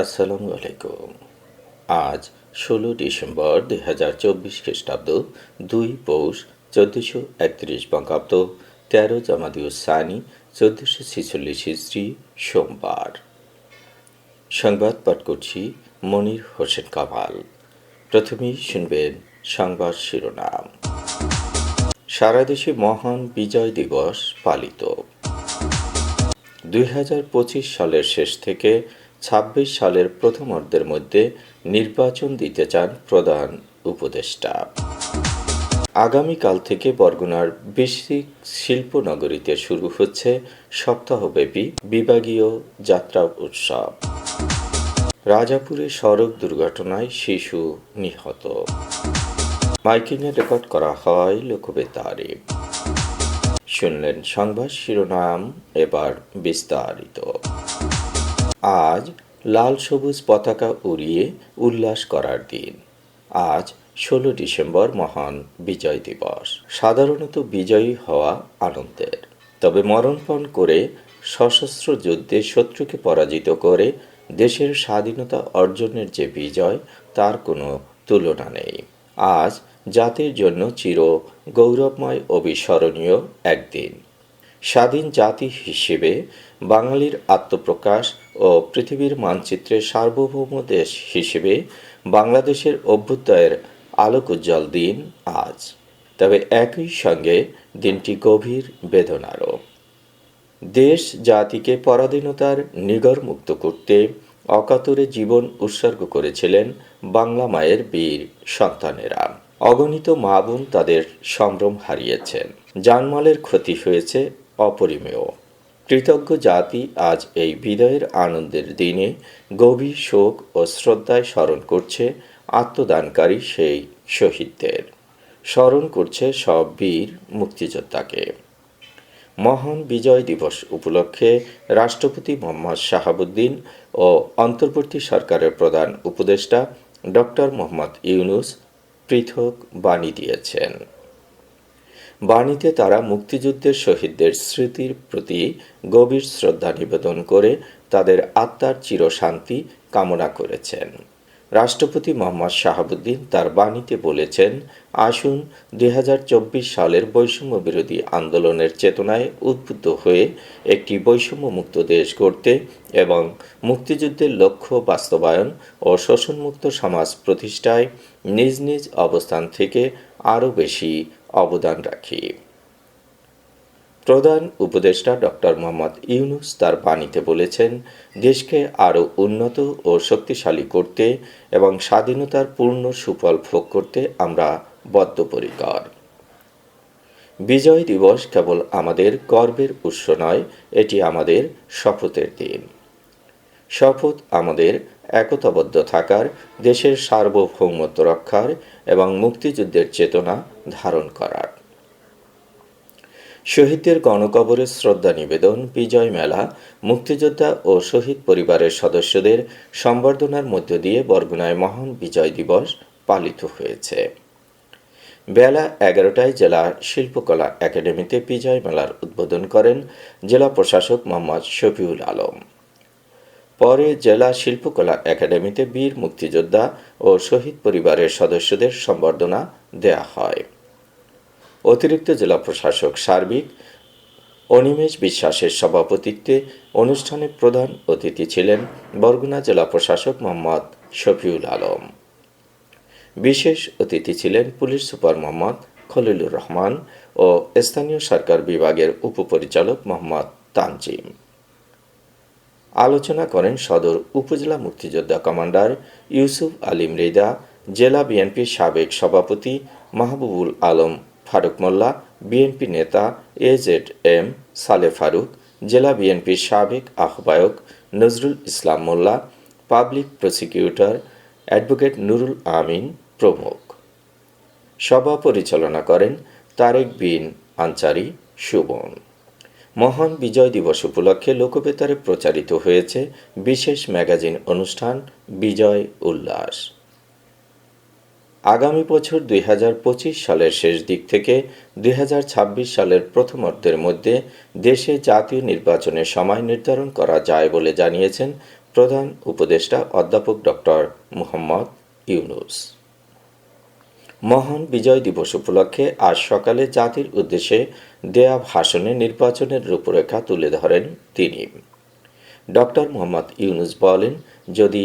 আসসালামু আলাইকুম। আজ ষোলো ডিসেম্বর দুই হাজার চব্বিশ খ্রিস্টাব্দ, দুই পৌষ চোদ্দোশো একত্রিশ বঙ্গাব্দ, তেরো জামাদিউ সানি চোদ্দোশো ছেচল্লিশ হিস্ট্রি সোমবার। সংবাদ পাঠ করছি মনির হোসেন কামাল। প্রথমেই শুনবেন সংবাদ শিরোনাম। সারা দেশে মহান বিজয় দিবস পালিত। দুই হাজার পঁচিশ সালের শেষ থেকে ২৬ সালের প্রথমার্ধের মধ্যে নির্বাচন দিতে চান প্রধান উপদেষ্টা। আগামীকাল থেকে বরগুনার বেসিক শিল্পনগরীতে শুরু হচ্ছে সপ্তাহব্যাপী বিভাগীয় যাত্রা উৎসব। রাজাপুরে সড়ক দুর্ঘটনায় শিশু নিহত। মাইকিংয়ে রেকর্ড করা হয় লোকবেতারে শুনলেন সংবাদ শিরোনাম এবার বিস্তারিত। আজ লাল সবুজ পতাকা উড়িয়ে উল্লাস করার দিন। আজ ষোলো ডিসেম্বর মহান বিজয় দিবস। সাধারণত বিজয়ী হওয়া আনন্দের। তবে মরণপণ করে সশস্ত্র যুদ্ধে শত্রুকে পরাজিত করে দেশের স্বাধীনতা অর্জনের যে বিজয়, তার কোনো তুলনা নেই। আজ জাতির জন্য চির গৌরবময় অবিস্মরণীয় একদিন। স্বাধীন জাতি হিসেবে বাঙালির আত্মপ্রকাশ ও পৃথিবীর মানচিত্রে সার্বভৌম দেশ হিসেবে বাংলাদেশের অভ্যুদয়ের আলোকোজ্জ্বল দিন আজ। তবে একই সঙ্গে দিনটি গভীর বেদনারও। দেশ জাতিকে পরাধীনতার নিগর মুক্ত করতে অকাতরে জীবন উৎসর্গ করেছিলেন বাংলা মায়ের বীর সন্তানেরা। অগণিত মা বোন তাদের সম্ভ্রম হারিয়েছেন। জানমালের ক্ষতি হয়েছে অপরিমেয়। কৃতজ্ঞ জাতি আজ এই বিদায়ের আনন্দের দিনে গভীর শোক ও শ্রদ্ধায় স্মরণ করছে আত্মদানকারী সেই শহীদদের। স্মরণ করছে সব বীর মুক্তিযোদ্ধাকে। মহান বিজয় দিবস উপলক্ষে রাষ্ট্রপতি মোহাম্মদ শাহাবুদ্দিন ও অন্তর্বর্তী সরকারের প্রধান উপদেষ্টা ডক্টর মোহাম্মদ ইউনুস পৃথক বাণী দিয়েছেন। বাণীতে তারা মুক্তিযুদ্ধের শহীদদের স্মৃতির প্রতি গভীর শ্রদ্ধা নিবেদন করে তাদের আত্মার চিরশান্তি কামনা করেছেন। রাষ্ট্রপতি মোহাম্মদ শাহাবুদ্দিন তার বাণীতে বলেছেন, আসুন দুই হাজার চব্বিশ সালের বৈষম্য বিরোধী আন্দোলনের চেতনায় উদ্বুদ্ধ হয়ে একটি বৈষম্যমুক্ত দেশ গড়তে এবং মুক্তিযুদ্ধের লক্ষ্য বাস্তবায়ন ও শোষণমুক্ত সমাজ প্রতিষ্ঠায় নিজ নিজ অবস্থান থেকে আরও বেশি অবদান রাখি। প্রধান উপদেষ্টা ডক্টর মোহাম্মদ ইউনুস তার বাণীতে বলেছেন, দেশকে আরও উন্নত ও শক্তিশালী করতে এবং স্বাধীনতার পূর্ণ সুফল ভোগ করতে আমরা বদ্ধপরিকর। বিজয় দিবস কেবল আমাদের গর্বের উৎস নয়, এটি আমাদের শপথের দিন। শপথ আমাদের একতাবদ্ধ থাকার, দেশের সার্বভৌমত্ব রক্ষার এবং মুক্তিযুদ্ধের চেতনা ধারণ করার। শহীদদের গণকবরে শ্রদ্ধা নিবেদন, বিজয় মেলা, মুক্তিযোদ্ধা ও শহীদ পরিবারের সদস্যদের সম্বর্ধনার মধ্য দিয়ে বরগুনায় মহান বিজয় দিবস পালিত হয়েছে। বেলা এগারোটায় জেলা শিল্পকলা একাডেমিতে বিজয় মেলার উদ্বোধন করেন জেলা প্রশাসক মোহাম্মদ শফিউল আলম। পরে জেলা শিল্পকলা একাডেমিতে বীর মুক্তিযোদ্ধা ও শহীদ পরিবারের সদস্যদের সম্বর্ধনা দেয়া হয়। অতিরিক্ত জেলা প্রশাসক সার্বিক অনিমেষ বিশ্বাসের সভাপতিত্বে অনুষ্ঠানে প্রধান অতিথি ছিলেন বরগুনা জেলা প্রশাসক মোহাম্মদ শফিউল আলম। বিশেষ অতিথি ছিলেন পুলিশ সুপার মোহাম্মদ খলিলুর রহমান ও স্থানীয় সরকার বিভাগের উপপরিচালক মোহাম্মদ তানজিম। আলোচনা করেন সদর উপজেলা মুক্তিযোদ্ধা কমান্ডার ইউসুফ আলী মৃদা, জেলা বিএনপির সাবেক সভাপতি মাহবুবুল আলম ফারুক মোল্লা, বিএনপি নেতা A Z M Saleh Faruk, জেলা বিএনপির সাবেক আহ্বায়ক Nazrul Islam Molla, public prosecutor advocate Nurul Amin প্রমুখ। সভা পরিচালনা করেন তারেক বিন আনচারি সুবন মহান বিজয় দিবস উপলক্ষে লোকবেতারে প্রচারিত হয়েছে বিশেষ ম্যাগাজিন অনুষ্ঠান বিজয় উল্লাস। আগামী বছর দুই হাজার পঁচিশ সালের শেষ দিক থেকে দুই হাজার ছাব্বিশ সালের প্রথমার্ধের মধ্যে দেশে জাতীয় নির্বাচনের সময় নির্ধারণ করা যায় বলে জানিয়েছেন প্রধান উপদেষ্টা অধ্যাপক ডক্টর মুহাম্মদ ইউনুস। মহান বিজয় দিবস উপলক্ষে আজ সকালে জাতির উদ্দেশ্যে দেয়া ভাষণে নির্বাচনের রূপরেখা তুলে ধরেন তিনি। ডক্টর মোহাম্মদ ইউনুস বলেন, যদি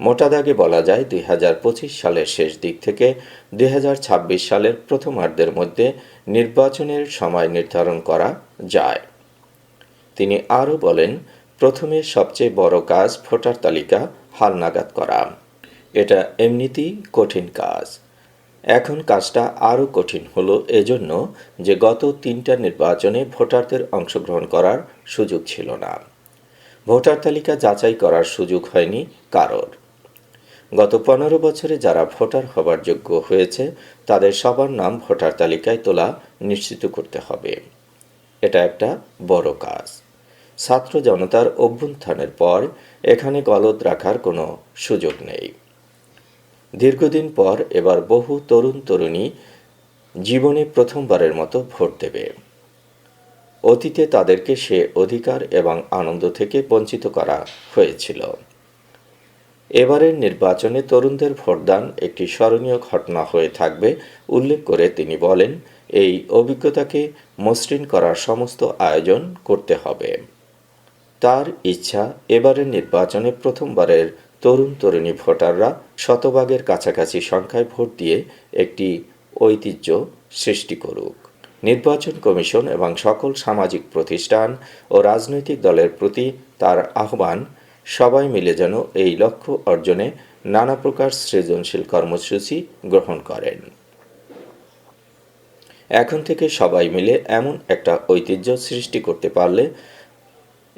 মোটা দাগে বলা যায় দুই হাজার পঁচিশ সালের শেষ দিক থেকে দুই হাজার ছাব্বিশ সালের প্রথমার্ধের মধ্যে নির্বাচনের সময় নির্ধারণ করা যায়। তিনি আরও বলেন, প্রথমে সবচেয়ে বড় কাজ ভোটার তালিকা হালনাগাদ করা। এটা এমনিতেই কঠিন কাজ। এখন কাজটা আরও কঠিন হলো এজন্য যে গত তিনটা নির্বাচনে ভোটারদের অংশগ্রহণ করার সুযোগ ছিল না। ভোটার তালিকা যাচাই করার সুযোগ হয়নি কারোর। গত পনেরো বছরে যারা ভোটার হবার যোগ্য হয়েছে, তাদের সবার নাম ভোটার তালিকায় তোলা নিশ্চিত করতে হবে। এটা একটা বড় কাজ। ছাত্র জনতার অভ্যুত্থানের পর এখানে গলদ রাখার কোনো সুযোগ নেই। দীর্ঘদিন পর এবার বহু তরুণ তরুণী জীবনে প্রথমবারের মতো ভোট দেবে। অতীতে তাদেরকে সে অধিকার এবং আনন্দ থেকে বঞ্চিত করা হয়েছিল। এবারের নির্বাচনে তরুণদের ভোটদান একটি স্মরণীয় ঘটনা হয়ে থাকবে, উল্লেখ করে তিনি বলেন, এই অভিজ্ঞতাকে মসৃণ করার সমস্ত আয়োজন করতে হবে। তার ইচ্ছা, এবারের নির্বাচনে প্রথমবারের তরুণ তরুণী ভোটাররা শতভাগের কাছাকাছি সংখ্যায় ভোট দিয়ে একটি ঐতিহ্য সৃষ্টি করুক। নির্বাচন কমিশন এবং সকল সামাজিক প্রতিষ্ঠান ও রাজনৈতিক দলের প্রতি তার আহ্বান সবাই মিলে যেন এই লক্ষ্য অর্জনে নানা প্রকার সৃজনশীল কর্মসূচি গ্রহণ করেন। এখন থেকে সবাই মিলে এমন একটা ঐতিহ্য সৃষ্টি করতে পারলে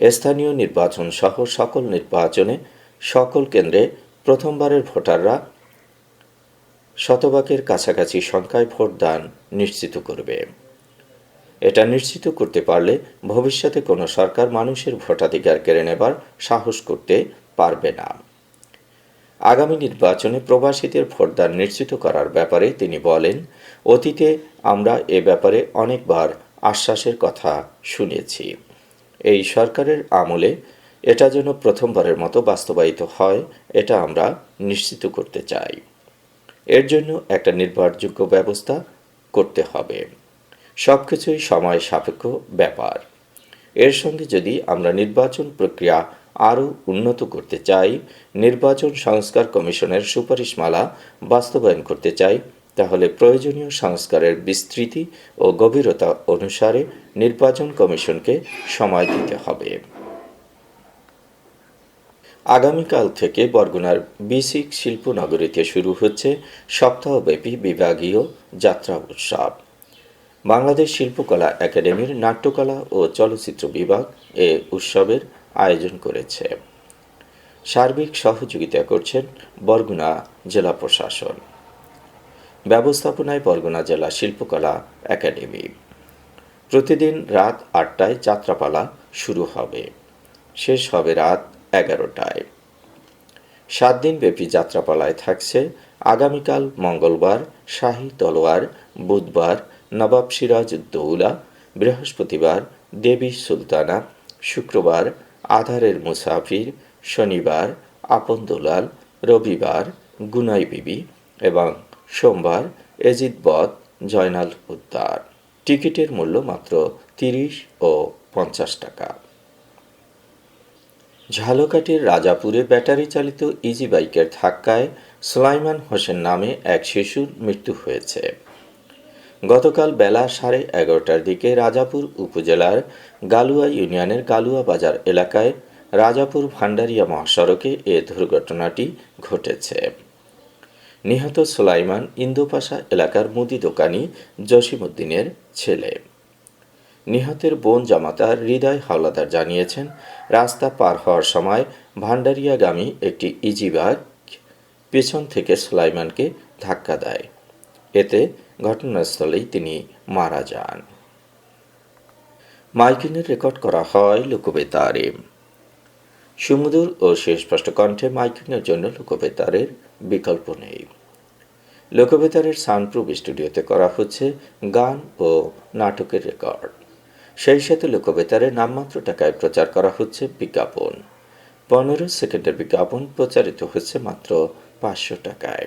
স্থানীয় নির্বাচন সহ সকল নির্বাচনে সকল কেন্দ্রে প্রথমবারের ভোটাররা শতভাগের কাছাকাছি সংখ্যায় ভোট দান নিশ্চিত করবে। এটা নিশ্চিত করতে পারলে ভবিষ্যতে কোনো সরকার মানুষের ভোটাধিকার কেড়ে নেবার সাহস করতে পারবে না। আগামী নির্বাচনে প্রবাসীদের ভোটদান নিশ্চিত করার ব্যাপারে তিনি বলেন, অতীতে আমরা এ ব্যাপারে অনেকবার আশ্বাসের কথা শুনেছি। এই সরকারের আমলে এটা যেন প্রথমবারের মতো বাস্তবায়িত হয়, এটা আমরা নিশ্চিত করতে চাই। এর জন্য একটা নির্ভরযোগ্য ব্যবস্থা করতে হবে। সব কিছুই সময় সাপেক্ষ ব্যাপার। এর সঙ্গে যদি আমরা নির্বাচন প্রক্রিয়া আরও উন্নত করতে চাই, নির্বাচন সংস্কার কমিশনের সুপারিশমালা বাস্তবায়ন করতে চাই, তাহলে প্রয়োজনীয় সংস্কারের বিস্তৃতি ও গভীরতা অনুসারে নির্বাচন কমিশনকে সময় দিতে হবে। আগামীকাল থেকে বরগুনার বিসিক শিল্পনগরীতে শুরু হচ্ছে সপ্তাহব্যাপী বিভাগীয় যাত্রা উৎসব। বাংলাদেশ শিল্পকলা একাডেমির নাট্যকলা ও চলচ্চিত্র বিভাগ এ উৎসবের আয়োজন করেছে। সার্বিক সহযোগিতা করছেন বরগুনা জেলা প্রশাসন। ব্যবস্থাপনায় বরগুনা জেলা শিল্পকলা একাডেমি। প্রতিদিন রাত আটটায় যাত্রাপালা শুরু হবে। শেষ হবে রাত এগারোটায়। সাত দিন ব্যাপী যাত্রাপালায় থাকছে আগামীকাল মঙ্গলবার, শাহী তলোয়ার, বুধবার নবাব সিরাজউদ্দৌলা বৃহস্পতিবার দেবী সুলতানা, শুক্রবার আধারের মুসাফির, শনিবার আপন দুলাল, রবিবার গুনাই বিবি এবং সোমবার এজিদ জয়নাল উদ্দার। টিকিটের মূল্য মাত্র তিরিশ ও পঞ্চাশ টাকা। ঝালকাঠির রাজাপুরে ব্যাটারি চালিত ইজি বাইকের ধাক্কায় সুলাইমান হোসেন নামে এক শিশুর মৃত্যু হয়েছে। গতকাল বেলা সাড়ে এগারোটার দিকে রাজাপুর উপজেলার গালুয়া ইউনিয়নের গালুয়া বাজার এলাকায় রাজাপুর ভান্ডারিয়া মহাসড়কে এ দুর্ঘটনাটি ঘটেছে। নিহত সুলাইমান ইন্দোপাশা এলাকার মুদি দোকানি জসিমুদ্দিনের ছেলে। নিহতের বোন জামাতার হৃদয় হাওলাদার জানিয়েছেন, রাস্তা পার হওয়ার সময় ভান্ডারিয়াগামী একটি ইজিবাগ পেছন থেকে সুলাইমানকে ধাক্কা দেয়। এতে ঘটনাস্থলেই তিনি মারা যান। মাইকিনের রেকর্ড করা হয় লোকবেতারে। সুমধুর ও সুস্পষ্ট কণ্ঠে মাইকিনের জন্য লোকবেতারের বিকল্প নেই। লোকবেতারের সাউন্ডপ্রুফ স্টুডিওতে করা হচ্ছে গান ও নাটকের রেকর্ড। সেই সাথে লোকবেতারে নামমাত্র টাকায় প্রচার করা হচ্ছে বিজ্ঞাপন। পনেরো সেকেন্ডের বিজ্ঞাপন প্রচারিত হচ্ছে মাত্র পাঁচশো টাকায়।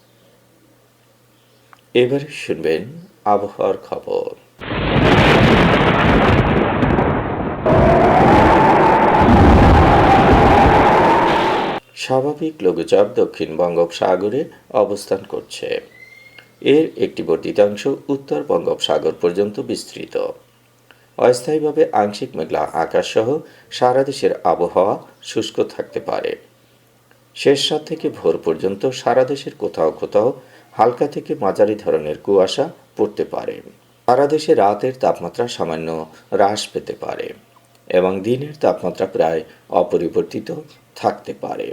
এবারে শুনবেন আবহাওয়ার খবর। স্বাভাবিক লঘুচাপ দক্ষিণ বঙ্গোপসাগরে অবস্থান করছে। এর একটি বর্ধিতাংশ উত্তর বঙ্গোপসাগর পর্যন্ত বিস্তৃত। অস্থায়ীভাবে আংশিক মেঘলা আকাশসহ সারা দেশের আবহাওয়া শুষ্ক থাকতে পারে। শেষ রাত থেকে ভোর পর্যন্ত সারা দেশের কোথাও কোথাও হালকা থেকে মাঝারি ধরনের কুয়াশা পড়তে পারে। সারা দেশে রাতের তাপমাত্রা সামান্য হ্রাস পেতে পারে এবং দিনের তাপমাত্রা প্রায় অপরিবর্তিত থাকতে পারে।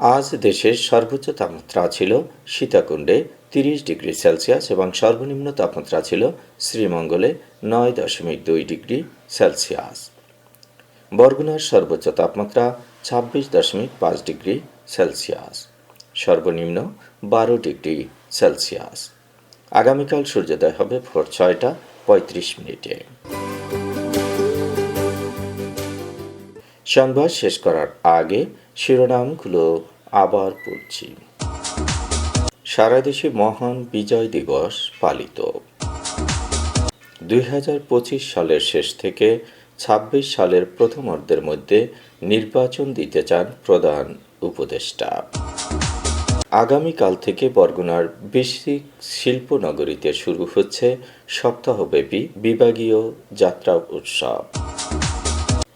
আজ দেশের সর্বোচ্চ তাপমাত্রা ছিল সীতাকুণ্ডে তিরিশ ডিগ্রি সেলসিয়াস এবং সর্বনিম্ন তাপমাত্রা ছিল শ্রীমঙ্গলে নয় দশমিক দুই ডিগ্রি সেলসিয়াস। বরগুনার সর্বোচ্চ তাপমাত্রা ছাব্বিশ দশমিক পাঁচ ডিগ্রি সেলসিয়াস। সর্বনিম্ন বারো ডিগ্রি সেলসিয়াস। আগামীকাল সূর্যোদয় হবে ভোর ছয়টা পঁয়ত্রিশ মিনিটে। সংবাদ শেষ করার আগে শিরোনামগুলো আবার পড়ছি। সারা দেশে মহান বিজয় দিবস পালিত। দুই হাজার পঁচিশ সালের শেষ থেকে ২৬ সালের প্রথমার্ধের মধ্যে নির্বাচন দিতে চান প্রধান উপদেষ্টা। আগামীকাল থেকে বরগুনার বেসিক শিল্পনগরীতে শুরু হচ্ছে সপ্তাহব্যাপী বিভাগীয় যাত্রা উৎসব।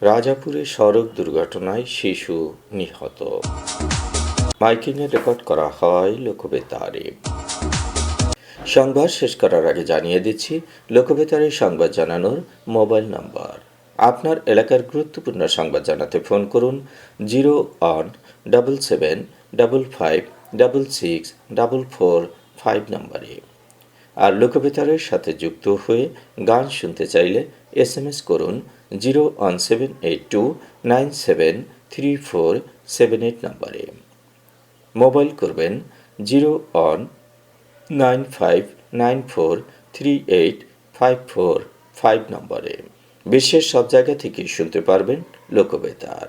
রাজাপুরে সড়ক দুর্ঘটনায় শিশু নিহত। মাইকিংয়ে রেকর্ড করা হয় লোকবেতারে। সংবাদ শেষ করার আগে জানিয়ে দিচ্ছি, লোকবেতারে সংবাদ জানানোর মোবাইল নাম্বার। আপনার এলাকার গুরুত্বপূর্ণ সংবাদ জানাতে ফোন করুন, zero one double seven double five double six double four five নম্বরে আর লোকবেতারের সাথে যুক্ত হয়ে গান শুনতে চাইলে এস এম এস করুন zero one seven eight two nine seven three four seven eight নম্বরে মোবাইল করবেন zero one nine five nine four three eight five four five নম্বরে বিশ্বের সব জায়গা থেকে শুনতে পারবেন Lokbetar